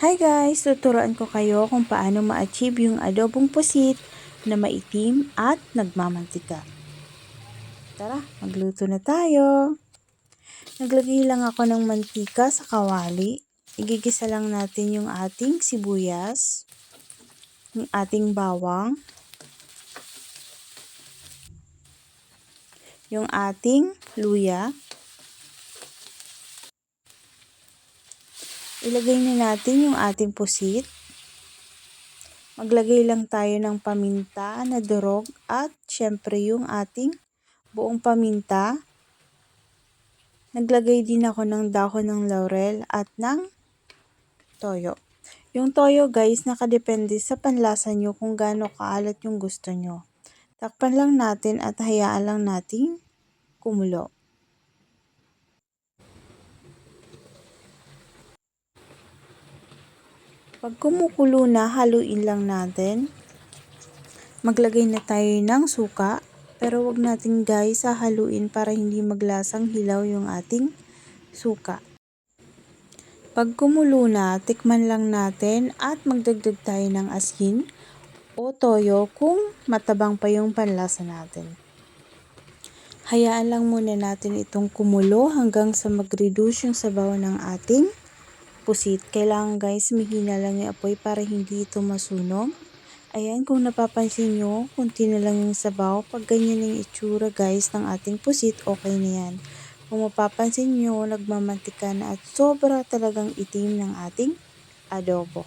Hi guys! Tuturuan ko kayo kung paano ma-achieve yung adobong pusit na maitim at nagmamantika. Tara, magluto na tayo! Naglagay lang ako ng mantika sa kawali. Igigisa lang natin yung ating sibuyas, yung ating bawang, yung ating luya, Ilagay na natin yung ating pusit. Maglagay lang tayo ng paminta na durog at syempre yung ating buong paminta. Naglagay din ako ng dahon ng laurel at ng toyo. Yung toyo guys, nakadepende sa panlasa nyo kung gaano kaalat yung gusto nyo. Takpan lang natin at hayaan lang natin kumulo. Pag kumukulo na, haluin lang natin. Maglagay na tayo ng suka. Pero wag natin guys haluin para hindi maglasang hilaw yung ating suka. Pag kumulo na, tikman lang natin at magdagdag tayo ng asin o toyo kung matabang pa yung panlasa natin. Hayaan lang muna natin itong kumulo hanggang sa mag-reduce yung sabaw ng ating pusit. Kailangan guys, mahina lang yung apoy para hindi ito masunog. Ayan, kung napapansin nyo, kunti na lang yung sabaw. Pag ganyan yung itsura guys ng ating pusit, okay na yan. Kung mapapansin nyo, nagmamantika na at sobra talagang itim ng ating adobo.